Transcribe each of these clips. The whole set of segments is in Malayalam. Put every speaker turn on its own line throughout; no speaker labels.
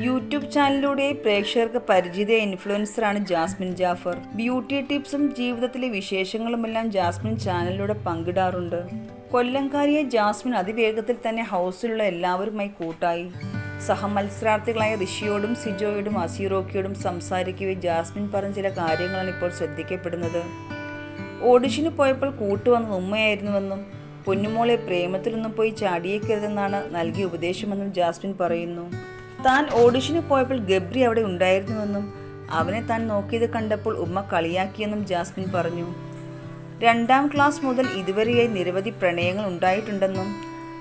യൂട്യൂബ് ചാനലിലൂടെ പ്രേക്ഷകർക്ക് പരിചിത ഇൻഫ്ലുവൻസറാണ് ജാസ്മിൻ ജാഫർ. ബ്യൂട്ടി ടിപ്സും ജീവിതത്തിലെ വിശേഷങ്ങളുമെല്ലാം ജാസ്മിൻ ചാനലിലൂടെ പങ്കിടാറുണ്ട്. കൊല്ലംകാരിയെ ജാസ്മിൻ അതിവേഗത്തിൽ തന്നെ ഹൗസിലുള്ള എല്ലാവരുമായി കൂട്ടായി. സഹമത്സരാർത്ഥികളായ ഋഷിയോടും സിജോയോടും അസീറോക്കിയോടും സംസാരിക്കുകയും ജാസ്മിൻ പറഞ്ഞ ചില കാര്യങ്ങളാണ് ഇപ്പോൾ ശ്രദ്ധിക്കപ്പെടുന്നത്. ഓഡിഷന് പോയപ്പോൾ കൂട്ടുവന്നത് ഉമ്മയായിരുന്നുവെന്നും പൊന്നുമോളെ പ്രേമത്തിലൊന്നും പോയി ചാടിയേക്കരുതെന്നാണ് നൽകിയ ഉപദേശമെന്നും ജാസ്മിൻ പറയുന്നു. താൻ ഓഡിഷന് പോയപ്പോൾ ഗബ്രി അവിടെ ഉണ്ടായിരുന്നുവെന്നും അവനെ താൻ നോക്കിയത് കണ്ടപ്പോൾ ഉമ്മ കളിയാക്കിയെന്നും ജാസ്മിൻ പറഞ്ഞു. രണ്ടാം ക്ലാസ് മുതൽ ഇതുവരെയായി നിരവധി പ്രണയങ്ങൾ ഉണ്ടായിട്ടുണ്ടെന്നും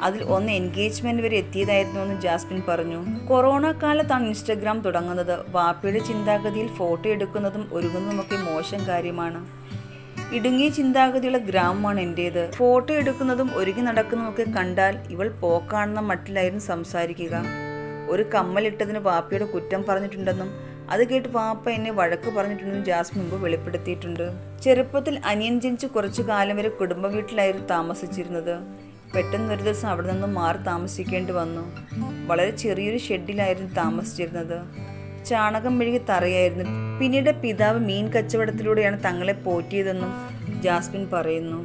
അതിൽ ഒന്ന് എൻഗേജ്മെന്റ് വരെ എത്തിയതായിരുന്നുവെന്നും ജാസ്മിൻ പറഞ്ഞു. കൊറോണ കാലത്താണ് ഇൻസ്റ്റഗ്രാം തുടങ്ങുന്നത്. വാപ്പയുടെ ചിന്താഗതിയിൽ ഫോട്ടോ എടുക്കുന്നതും ഒരുങ്ങുന്നതുമൊക്കെ മോശം കാര്യമാണ്. ഇടുങ്ങിയ ചിന്താഗതിയുള്ള ഗ്രാമമാണ് എന്റേത് ഫോട്ടോ എടുക്കുന്നതും ഒരുങ്ങി നടക്കുന്നതുമൊക്കെ കണ്ടാൽ ഇവൾ പോക്കാണെന്ന മട്ടിലായിരുന്നു സംസാരിക്കുക. ഒരു കമ്മലിട്ടതിന് പാപ്പയുടെ കുറ്റം പറഞ്ഞിട്ടുണ്ടെന്നും അത് കേട്ട് പാപ്പ എന്നെ വഴക്ക് പറഞ്ഞിട്ടുണ്ടെന്നും ജാസ് മുമ്പ് വെളിപ്പെടുത്തിയിട്ടുണ്ട്. ചെറുപ്പത്തിൽ അനിയൻ ജനിച്ച് കുറച്ചു കാലം വരെ കുടുംബ വീട്ടിലായിരുന്നു താമസിച്ചിരുന്നത്. പെട്ടെന്ന് ഒരു ദിവസം അവിടെ നിന്നും മാറി താമസിക്കേണ്ടി വന്നു. വളരെ ചെറിയൊരു ഷെഡിലായിരുന്നു താമസിച്ചിരുന്നത്. ചാണകം മെഴുകി തറയായിരുന്നു. പിന്നീട് പിതാവ് മീൻ കച്ചവടത്തിലൂടെയാണ് തങ്ങളെ പോറ്റിയതെന്നും ജാസ്മിൻ പറയുന്നു.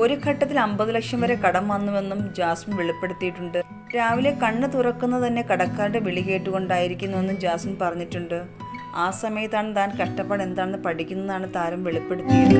ഒരു ഘട്ടത്തിൽ അമ്പത് ലക്ഷം വരെ കടം വന്നുവെന്നും ജാസ്മിൻ വെളിപ്പെടുത്തിയിട്ടുണ്ട്. രാവിലെ കണ്ണ് തുറക്കുന്നത് തന്നെ കടക്കാരുടെ വിളി കേട്ടുകൊണ്ടായിരിക്കുന്നുവെന്നും ജാസ്മിൻ പറഞ്ഞിട്ടുണ്ട്. ആ സമയത്താണ് താൻ കഷ്ടപ്പാട് എന്താണെന്ന് പഠിക്കുന്നതാണ് താരം വെളിപ്പെടുത്തിയത്.